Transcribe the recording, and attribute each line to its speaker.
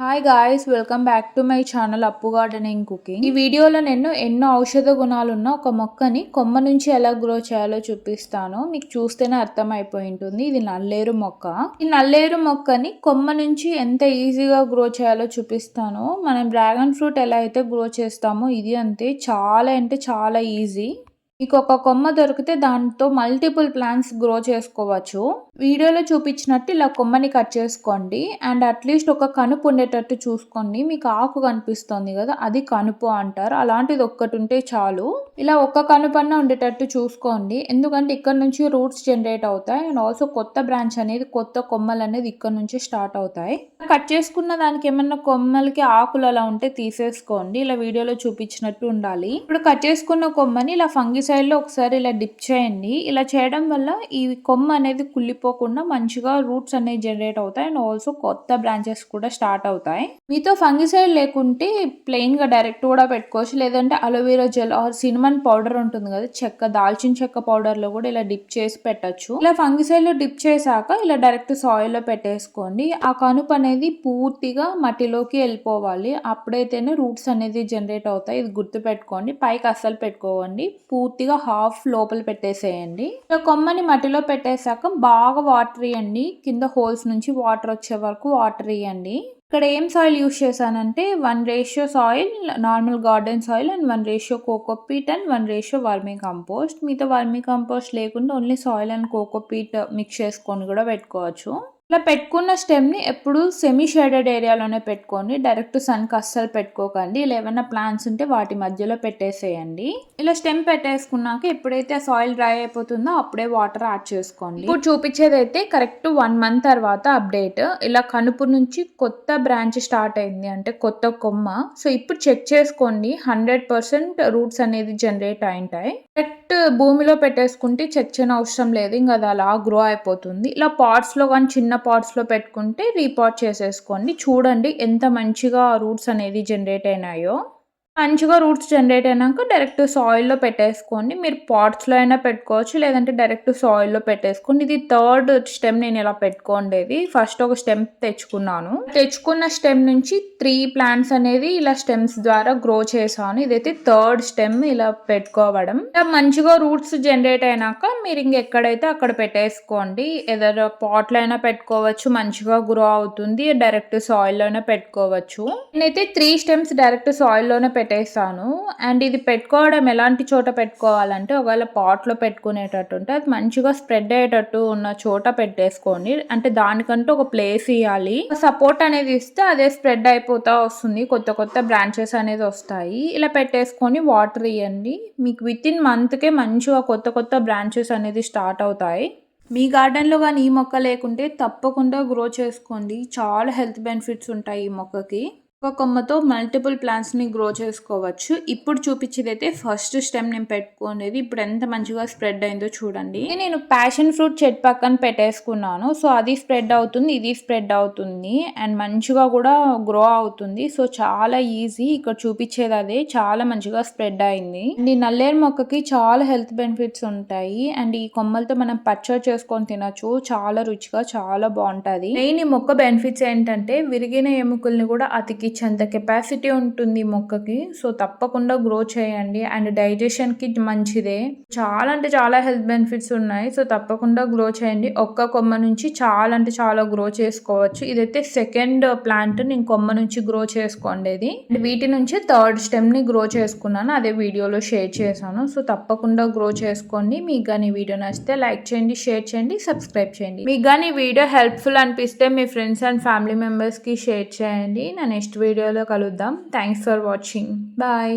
Speaker 1: Hi guys welcome back to my channel Appu gardening cooking ఈ వీడియోలో నేను ఎన్నో ఔషధ గుణాలున్న ఒక మొక్కని కొమ్మ నుంచి ఎలా గ్రో చేయాలో చూపిస్తాను. మీకు చూస్తేనే అర్థమైపోయి ఉంటుంది ఇది నల్లేరు మొక్క. ఈ నల్లేరు మొక్కని కొమ్మ నుంచి ఎంత ఈజీగా గ్రో చేయాలో చూపిస్తాను. మనం డ్రాగన్ ఫ్రూట్ ఎలా అయితే గ్రో చేస్తామో ఇది అంతే. చాలా అంటే చాలా ఈజీ మీకు ఒక కొమ్మ దొరికితే దాంతో మల్టిపుల్ ప్లాంట్స్ గ్రో చేసుకోవచ్చు. వీడియోలో చూపించినట్టు ఇలా కొమ్మని కట్ చేసుకోండి. అండ్ అట్లీస్ట్ ఒక కనుపు ఉండేటట్టు చూసుకోండి. మీకు ఆకు కనిపిస్తుంది కదా అది కనుపు అంటారు. అలాంటిది ఒక్కటి ఉంటే చాలు. ఇలా ఒక్క కనుపన్న ఉండేటట్టు చూసుకోండి. ఎందుకంటే ఇక్కడ నుంచి రూట్స్ జనరేట్ అవుతాయి. అండ్ ఆల్సో కొత్త బ్రాంచ్ అనేది కొత్త కొమ్మలు అనేది ఇక్కడ నుంచి స్టార్ట్ అవుతాయి. కట్ చేసుకున్న దానికి ఏమన్నా కొమ్మలకి ఆకులు అలా ఉంటే తీసేసుకోండి. ఇలా వీడియోలో చూపించినట్టు ఉండాలి. ఇప్పుడు కట్ చేసుకున్న కొమ్మని ఇలా ఫంగిస్ సైడ్లో ఒకసారి ఇలా డిప్ చేయండి. ఇలా చేయడం వల్ల ఈ కొమ్మ అనేది కుళ్ళిపోకుండా మంచిగా రూట్స్ అనేవి జనరేట్ అవుతాయి. అండ్ ఆల్సో కొత్త బ్రాంచెస్ కూడా స్టార్ట్ అవుతాయి. మీతో ఫంగిసైడ్ లేకుంటే ప్లెయిన్గా డైరెక్ట్ కూడా పెట్టుకోవచ్చు. లేదంటే అలోవెరా జెల్ ఆర్ సినిమా సినిమన్ పౌడర్ ఉంటుంది కదా చెక్క దాల్చిన చెక్క పౌడర్లో కూడా ఇలా డిప్ చేసి పెట్టచ్చు. ఇలా ఫంగిసైడ్లో డిప్ చేశాక ఇలా డైరెక్ట్ సాయిల్లో పెట్టేసుకోండి. ఆ కనుపు అనేది పూర్తిగా మట్టిలోకి వెళ్ళిపోవాలి. అప్పుడైతేనే రూట్స్ అనేది జనరేట్ అవుతాయి. ఇది గుర్తు పెట్టుకోండి పైకి అస్సలు పెట్టుకోవండి పూర్తిగా హాఫ్ లోపల పెట్టేసేయండి. ఇలా కొమ్మని మట్టిలో పెట్టేశాక బాగా వాటర్ ఇవ్వండి కింద హోల్స్ నుంచి వాటర్ వచ్చే వరకు వాటర్ ఇవ్వండి ఇక్కడ ఏం సాయిల్ యూస్ చేశానంటే one ratio soil normal garden soil and one ratio cocopeat and one ratio vermi compost మిగతా వర్మీ కంపోస్ట్ లేకుండా only soil and cocopeat mix చేసుకొని కూడా పెట్టుకోవచ్చు. ఇలా పెట్టుకున్న స్టెమ్ని ఎప్పుడు సెమీ షేడెడ్ ఏరియాలోనే పెట్టుకోండి. డైరెక్ట్ సన్కి అస్సలు పెట్టుకోకండి. ఇలా ఏమైనా ప్లాంట్స్ ఉంటే వాటి మధ్యలో పెట్టేసేయండి. ఇలా స్టెమ్ పెట్టేసుకున్నాక ఎప్పుడైతే ఆ సాయిల్ డ్రై అయిపోతుందో అప్పుడే వాటర్ యాడ్ చేసుకోండి. ఇప్పుడు చూపించేది అయితే కరెక్ట్ వన్ మంత్ తర్వాత అప్డేట్ ఇలా కనుపు నుంచి కొత్త బ్రాంచ్ స్టార్ట్ అయింది అంటే కొత్త కొమ్మ. సో ఇప్పుడు చెక్ చేసుకోండి. హండ్రెడ్ పర్సెంట్ రూట్స్ అనేది జనరేట్ అయింటాయి. కరెక్ట్ భూమిలో పెట్టేసుకుంటే చెక్ చేయని అవసరం లేదు. ఇంకా అది అలా గ్రో అయిపోతుంది. ఇలా పాట్స్లో కానీ చిన్న పాట్స్లో పెట్టుకుంటే రీపాట్ చేసేసుకోండి. చూడండి ఎంత మంచిగా రూట్స్ అనేది జనరేట్ అయినాయో. మంచిగా రూట్స్ జనరేట్ అయినాక డైరెక్ట్ సాయిల్లో పెట్టేసుకోండి. మీరు పాట్స్లో అయినా పెట్టుకోవచ్చు లేదంటే డైరెక్ట్ సాయిల్లో పెట్టేసుకోండి. ఇది థర్డ్ స్టెమ్ నేను ఇలా పెట్టుకోండేది. ఫస్ట్ ఒక స్టెమ్ తెచ్చుకున్నాను. తెచ్చుకున్న స్టెమ్ నుంచి త్రీ ప్లాంట్స్ అనేది ఇలా స్టెమ్స్ ద్వారా గ్రో చేశాను. ఇదైతే థర్డ్ స్టెమ్ ఇలా పెట్టుకోవడం. ఇలా మంచిగా రూట్స్ జనరేట్ అయినాక మీరు ఇంకెక్కడైతే అక్కడ పెట్టేసుకోండి. ఏదైనా పాట్లో అయినా పెట్టుకోవచ్చు మంచిగా గ్రో అవుతుంది డైరెక్ట్ సాయిల్లోనే పెట్టుకోవచ్చు. నేనైతే త్రీ స్టెమ్స్ డైరెక్ట్ సాయిల్లోనే పెట్ట పెట్టేస్తాను. అండ్ ఇది పెట్టుకోవడం ఎలాంటి చోట పెట్టుకోవాలంటే ఒకవేళ పాట్లో పెట్టుకునేటట్టు ఉంటే అది మంచిగా స్ప్రెడ్ అయ్యేటట్టు ఉన్న చోట పెట్టేసుకోండి. అంటే దానికంటూ ఒక ప్లేస్ ఇవ్వాలి సపోర్ట్ అనేది ఇస్తే అదే స్ప్రెడ్ అయిపోతా వస్తుంది. కొత్త కొత్త బ్రాంచెస్ అనేది వస్తాయి. ఇలా పెట్టేసుకొని వాటర్ ఇవ్వండి మీకు విత్ ఇన్ మంత్కే మంచిగా కొత్త కొత్త బ్రాంచెస్ అనేది స్టార్ట్ అవుతాయి. మీ గార్డెన్లో కానీ ఈ మొక్క లేకుంటే తప్పకుండా గ్రో చేసుకోండి. చాలా హెల్త్ బెనిఫిట్స్ ఉంటాయి ఈ మొక్కకి. ఒక కొమ్మతో మల్టిపుల్ ప్లాంట్స్ని గ్రో చేసుకోవచ్చు. ఇప్పుడు చూపించేది అయితే ఫస్ట్ స్టెమ్ నేను పెట్టుకునేది ఇప్పుడు ఎంత మంచిగా స్ప్రెడ్ అయిందో చూడండి. నేను ప్యాషన్ ఫ్రూట్ చెట్టు పక్కన పెట్టేసుకున్నాను. సో అది స్ప్రెడ్ అవుతుంది ఇది స్ప్రెడ్ అవుతుంది. అండ్ మంచిగా కూడా గ్రో అవుతుంది. సో చాలా ఈజీ ఇక్కడ చూపించేది అదే. చాలా మంచిగా స్ప్రెడ్ అయింది. అండ్ ఈ నల్లేరు మొక్కకి చాలా హెల్త్ బెనిఫిట్స్ ఉంటాయి. అండ్ ఈ కొమ్మలతో మనం పచ్చడి చేసుకొని తినచ్చు. చాలా రుచిగా చాలా బాగుంటుంది. మెయిన్ ఈ మొక్క బెనిఫిట్స్ ఏంటంటే విరిగిన ఎముకల్ని కూడా అతికి అంత కెపాసిటీ ఉంటుంది మొక్కకి. సో తప్పకుండా గ్రో చేయండి. అండ్ డైజెషన్కి మంచిదే. చాలా అంటే చాలా హెల్త్ బెనిఫిట్స్ ఉన్నాయి. సో తప్పకుండా గ్రో చేయండి. ఒక్క కొమ్మ నుంచి చాలా అంటే చాలా గ్రో చేసుకోవచ్చు. ఇదైతే సెకండ్ ప్లాంట్ నేను కొమ్మ నుంచి గ్రో చేసుకోండేది వీటి నుంచి థర్డ్ స్టెమ్ని గ్రో చేసుకున్నాను. అదే వీడియోలో షేర్ చేశాను. సో తప్పకుండా గ్రో చేసుకోండి. మీకు కానీ వీడియో నచ్చితే లైక్ చేయండి షేర్ చేయండి సబ్స్క్రైబ్ చేయండి. మీకు కానీ వీడియో హెల్ప్ఫుల్ అనిపిస్తే మీ ఫ్రెండ్స్ అండ్ ఫ్యామిలీ మెంబర్స్కి షేర్ చేయండి. నా నెక్స్ట్ వీడియోలో కలుద్దాం. Thanks for watching bye